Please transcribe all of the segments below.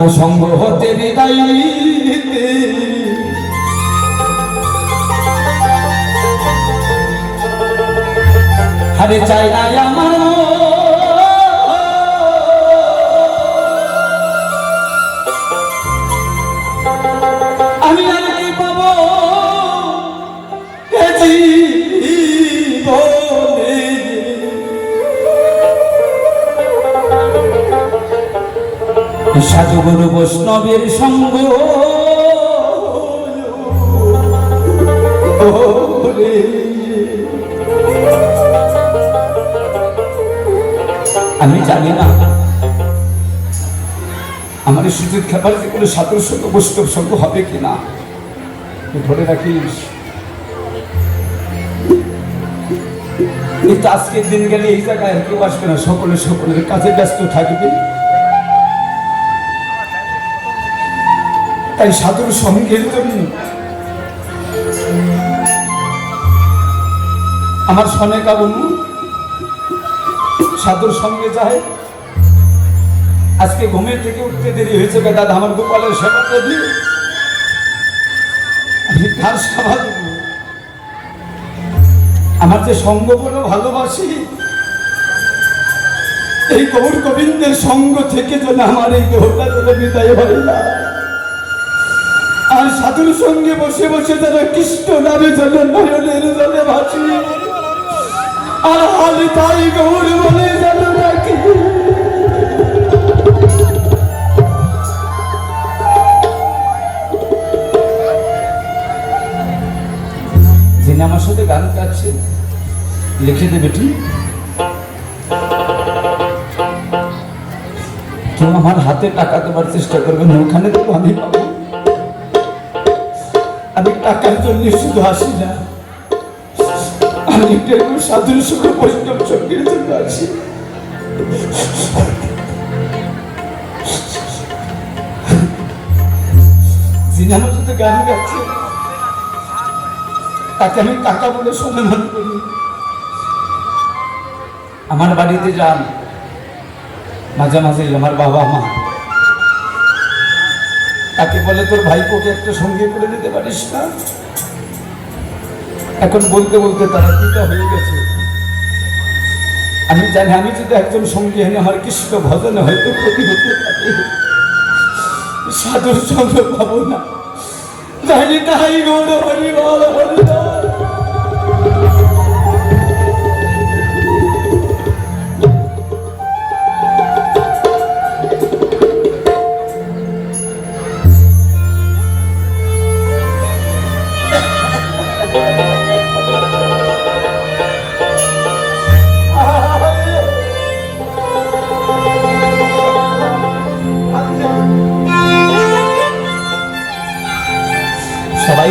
সঙ্গ হতে হারে চাই আমার সাধু গুরু বৈষ্ণবের সঙ্গ। আমি জানি না। আমার সুযোগ খেপার যে কোনো সাধুর সঙ্গ বৈষ্ণব সঙ্গ হবে কিনা তুই ধরে রাখিস। কিন্তু আজকের দিন গেলে এই জায়গায় কেউ আসবে না। সকলে সকলের কাজে ব্যস্ত থাকবে। তাই সাধুর সঙ্গের জন্য আমার সনেকা বন্ধু, সাধুর সঙ্গে যায়। আজকে ঘুমের থেকে উঠতে দেরি হয়েছে বেদা আমার গোপালের সেবাটা দিয়ে আমি কার সেবা আমার যে সঙ্গ বড় ভালোবাসি, এই গৌর গোবিন্দের সঙ্গ থেকে যেন আমার এই দেহটা যেন বিদায় হয় না। আর সাধুর সঙ্গে বসে বসে যেন কৃষ্ণ নামে যেন নয়নের জলে ভাসি। আর হালে তাই গৌর বলে যেন যিনি আমার সাথে গান গাচ্ছে, লিখে দেবে ঠিক? আমার হাতে টাকা দেওয়ার চেষ্টা করবে ওখানে দেবো, আমি পাবো। আমি টাকার জন্য শুধু আসি না, আমি বৈষ্ণব জন্য আসি তাকে আমি বলে করি। আমার বাড়িতে যান, মাঝে মাঝে আমার বাবা মা। তাকে বলে, তোর ভাইপোকে একটা সঙ্গে করে দিতে পারিস না? এখন বলতে বলতে তারা পিতা হয়ে গেছে। আমি জানি, আমি যদি একজন সঙ্গী এনে আমার কৃষ্ণ ভজন হয়তো ক্ষতি হতে পারে। সাধুর সঙ্গে পাবো না। জানি তাই গৌর হরি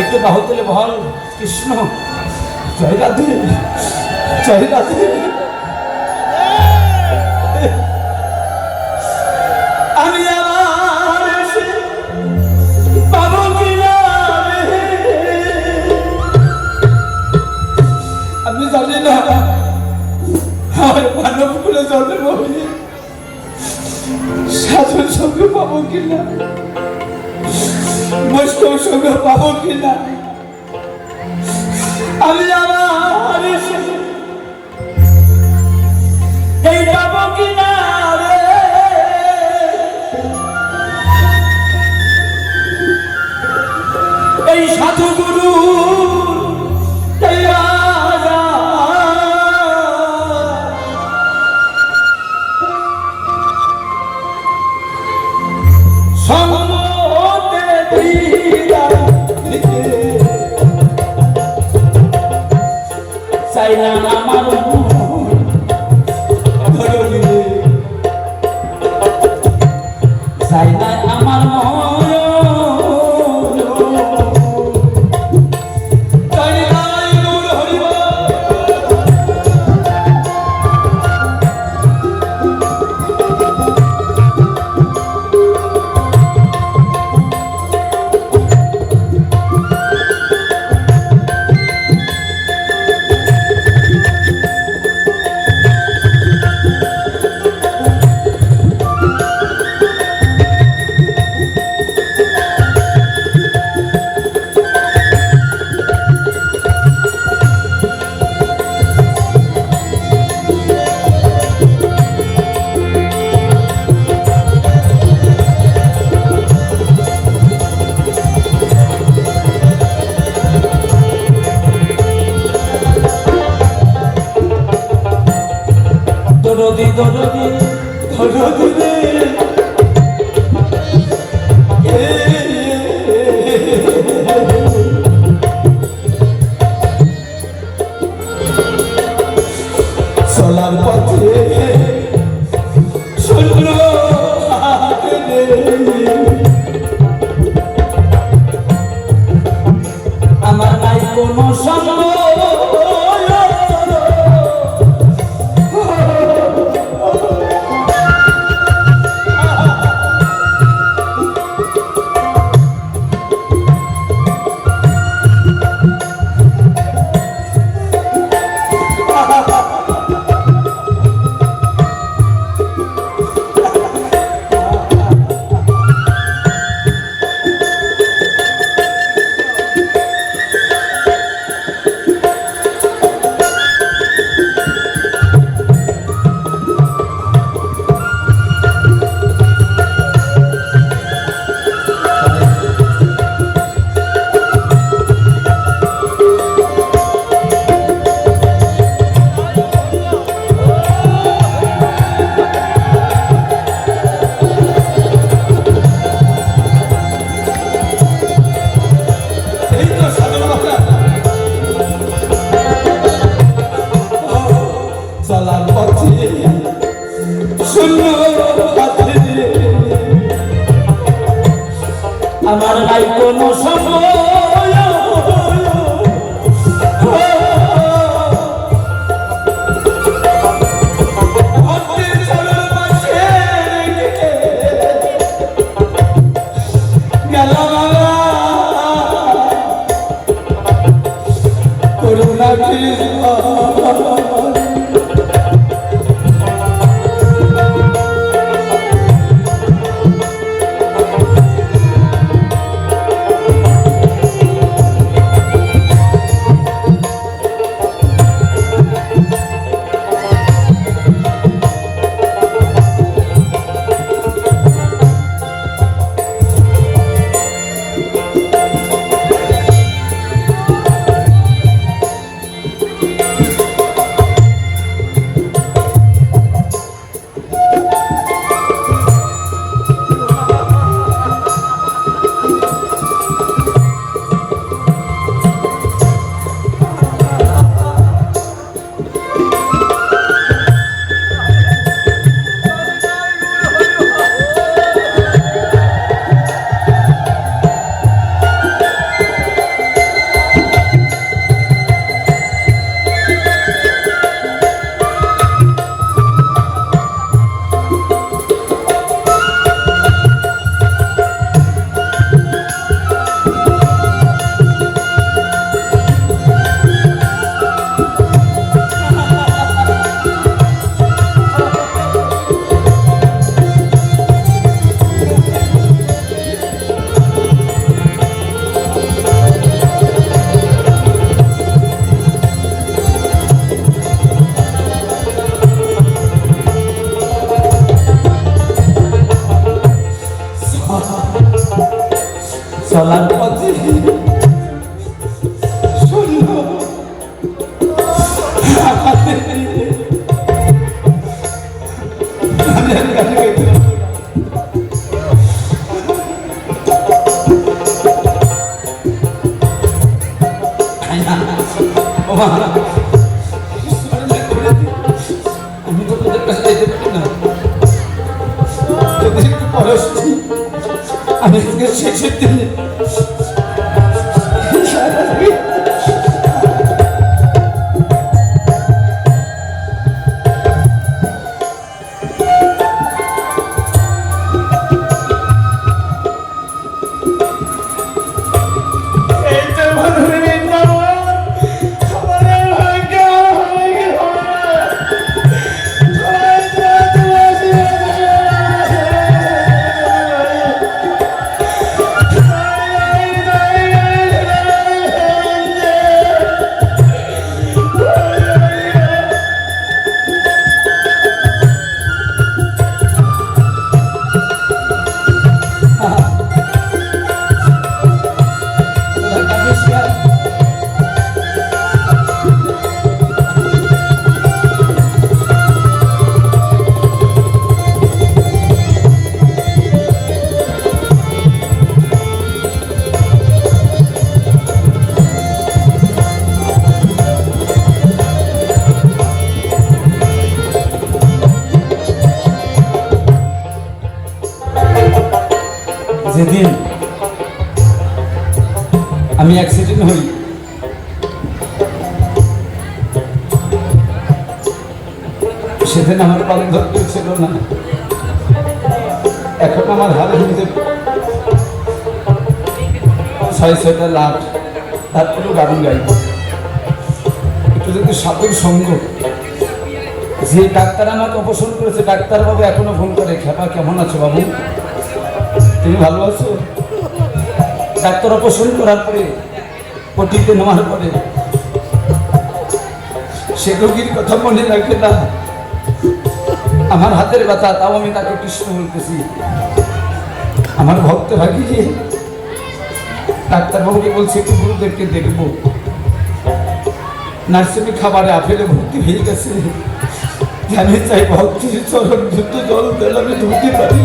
বল হরি বল। সবাই একটু বাহু তুলে বল কৃষ্ণ জয় রাধে জয় রাধে আমি? আমি জানি না আমার মানব কুলে জন্ম হয়ে সঙ্গে পাবো কিনা বৈষ্ণব সঙ্গে পাবো কিনা আমি আমার এই পাবো কিনা Ei. আমার ভাই কোনো সময় Thank you. চলার পথে। আমাদের যেদিন আমি অ্যাক্সিডেন্ট হই, সেদিন আমার বান্ধব ছিল না। এখন আমার হাতের মধ্যে ছয়, ছয়টা লাখ তারপরেও গান গাই একটু যদি সাধুর সঙ্গ, যে ডাক্তার আমাকে অপসর করেছে ডাক্তার বাবু এখনও ফোন করে, খেপা, কেমন আছে বাবু? তুমি ভালো আছো? ডাক্তার অপসর করার পরে, পটিতে নেওয়ার পরে, সে রোগীর কথা মনে রাখে না। আমার হাতের ব্যথা, তাও আমি তাকে কৃষ্ণ বলতেছি। আমার ভক্ত ভাগি যে, ডাক্তারবাবুকে বলছে, একটু গুরুদেবকে দেখব। নার্সিংয়ে খাবারে আপেলে ভর্তি হয়ে গেছে। জানি চাই ভক্তির চরণ যুদ্ধ জল দিলে আমি ধুতে পারি।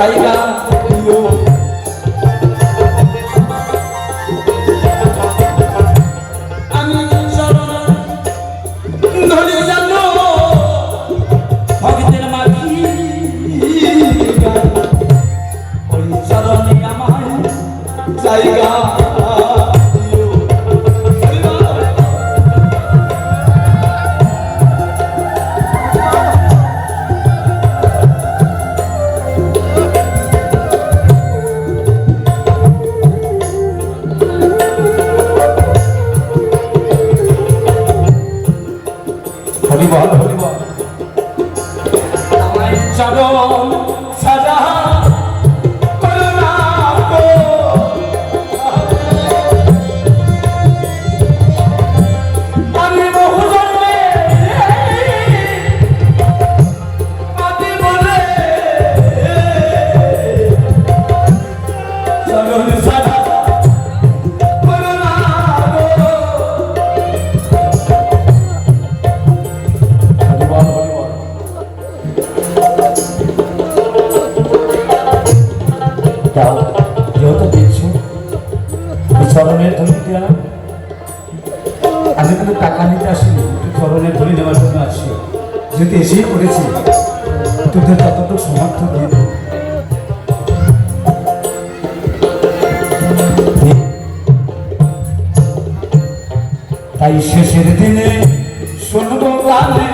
জায়গা চরণের ধরি দেওয়া আমি কিন্তু টাকা নিতে আসিনি চরণের ধরি নেওয়ার জন্য আসছি যেহেতু এসেই পড়েছি তোদের ততটুকু সমর্থ দিয়ে। তাই শেষের দিনে শুনব গানে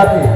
আমি